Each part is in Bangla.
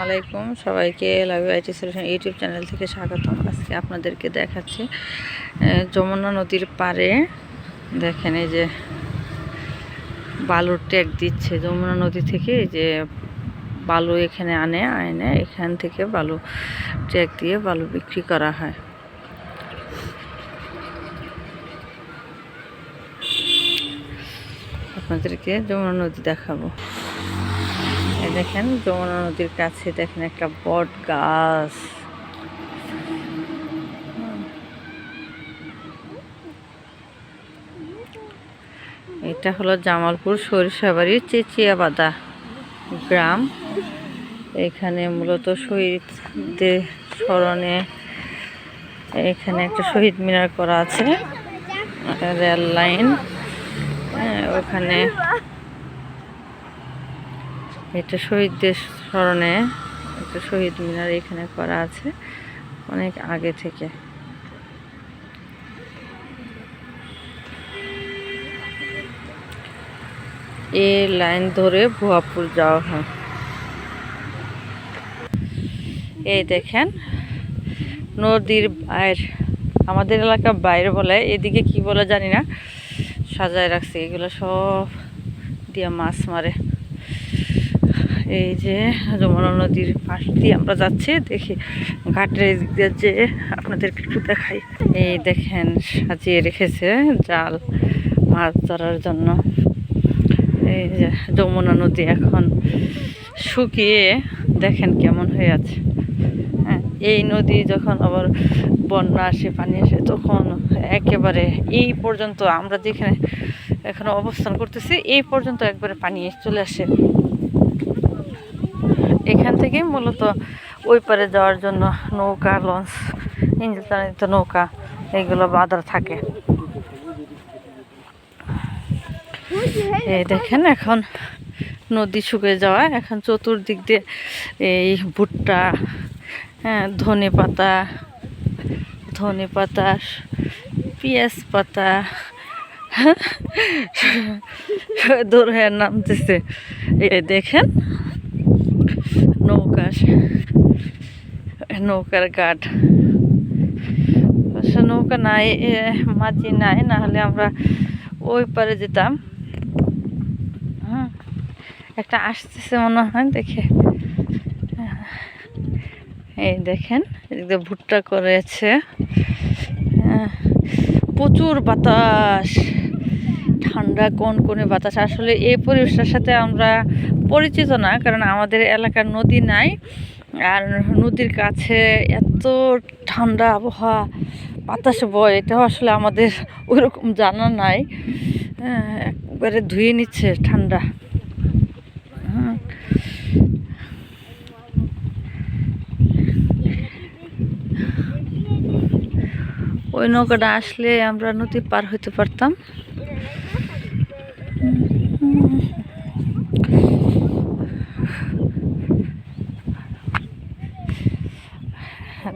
আলাইকুম। সবাইকে love IT solution YouTube channel থেকে স্বাগতম। আজকে আপনাদেরকে দেখাচ্ছি যমুনা নদীর পাড়ে। দেখেন এই যে বালুর ট্যাগ দিচ্ছে যমুনা নদী থেকে যে বালু এখানে আনে আনে, এখান থেকে বালু ট্যাগ দিয়ে বালু বিক্রি করা হয়। আপনাদেরকে যমুনা নদী দেখাবো। দেখেন যমুনা নদীর কাছে দেখেন একটা বট গাছ। এটা হলো জামালপুর সরিষাবাড়ি চেচিয়াবাদা গ্রাম। এখানে মূলত শহীদদের স্মরণে এখানে একটা শহীদ মিনার করা আছে রেল লাইন। হ্যাঁ, ওখানে এটা শহীদদের স্মরণে একটা শহীদ মিনার এখানে করা আছে অনেক আগে থেকে। এ লাইন ধরে ভুয়াপুর যাওয়া হয়। এই দেখেন, নদীর বাইর, আমাদের এলাকা বাইরে বলে, এদিকে কি বলে জানি না, সাজায় রাখছে, এগুলো সব দিয়ে মাছ মারে। এই যে যমুনা নদীর পাশ দিয়ে আমরা যাচ্ছি, দেখি ঘাটের দিয়ে যে আপনাদেরকে একটু দেখাই। এই দেখেন, সাজিয়ে রেখেছে জাল মাছ ধরার জন্য। এই যে যমুনা নদী এখন শুকিয়ে দেখেন কেমন হয়ে আছে। হ্যাঁ এই নদী যখন আবার বন্যা আসে, পানি আসে, তখন একেবারে এই পর্যন্ত আমরা যেখানে এখন অবস্থান করতেছি, এই পর্যন্ত একবারে পানি চলে আসে। এখান থেকে মূলত ওই পারে যাওয়ার জন্য নৌকা, লঞ্চ ইঞ্জিন চালিত নৌকা, এগুলো বাঁধা থাকে। এই দেখেন এখন নদী শুকিয়ে যাওয়া। এখন চতুর্দিক দিয়ে এই ভুট্টা হ্যাঁ ধনে পাতা ধনে পাতা, পেঁয়াজ পাতা দৌড়ে নামতেছে এই দেখেন নৌকা নৌকার ঘাট। নৌকা নাই মাঝি নাই না হলে আমরা ওই পারে যেতাম। একটা আসতেছে মনে হয় দেখে। এই দেখেন এদিকে ভুট্টা করেছে। হ্যাঁ, প্রচুর বাতাস। ঠান্ডা কোন কোনে বাতাস। আসলে এই পরিবেশটার সাথে আমরা পরিচিত না কারণ আমাদের এলাকার নদী নাই। আর নদীর কাছে এত ঠান্ডা আবহাওয়া বাতাস বয় এটাও আসলে আমাদের ওইরকম জানা নাই। হ্যাঁ, একবারে ধুয়ে নিচ্ছে ঠান্ডা। ওই নৌকাটা আসলে আমরা নদী পার হইতে পারতাম।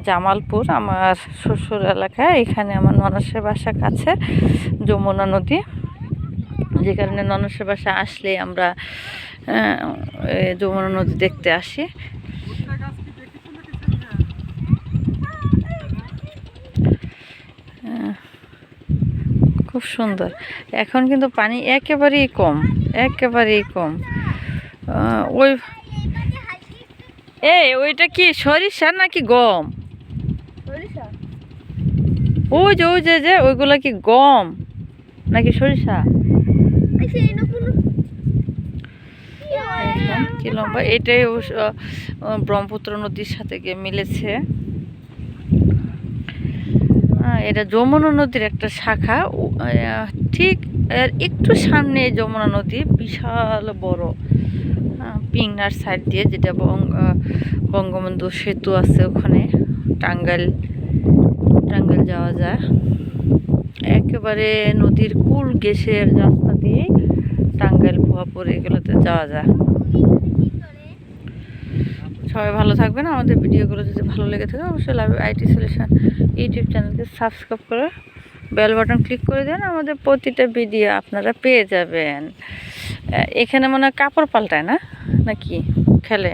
জামালপুর, আমার শ্বশুর এলাকা। এখানে আমার ননসের বাসা কাছে, যমুনা নদী। যে কারণে ননসের বাসা আসলে আমরা যমুনা নদী দেখতে আসি। খুব সুন্দর। এখন কিন্তু পানি একেবারেই কম একেবারেই কম। ওই এই, ওইটা কি সরিষা নাকি গম? ওই যে ওই যে যে ওইগুলা কি গম? নাকি সরিষা? কি লম্বা। এটাই ব্রহ্মপুত্র নদীর সাথে গিয়ে মিলেছে। এটা যমুনা নদীর একটা শাখা। ঠিক একটু সামনে যমুনা নদী বিশাল বড়। পিংনার সাইড দিয়ে যেটা বঙ্গ বঙ্গবন্ধু সেতু আছে ওখানে। টাঙ্গাইল টাঙ্গাইল যাওয়া যায়। একেবারে নদীর কুল গেসের রাস্তা দিয়ে টাঙ্গাইল ভুয়াপুর এগুলোতে যাওয়া যায়। সবাই ভালো থাকবেন। আমাদের ভিডিওগুলো যদি ভালো লেগে থাকে, অবশ্যই লাইভ আইটি সলিউশন ইউটিউব চ্যানেলকে সাবস্ক্রাইব করে বেল বাটন ক্লিক করে দেন। আমাদের প্রতিটা ভিডিও আপনারা পেয়ে যাবেন। এখানে মনে হয় কাপড় পাল্টায় না? নাকি? খেলে?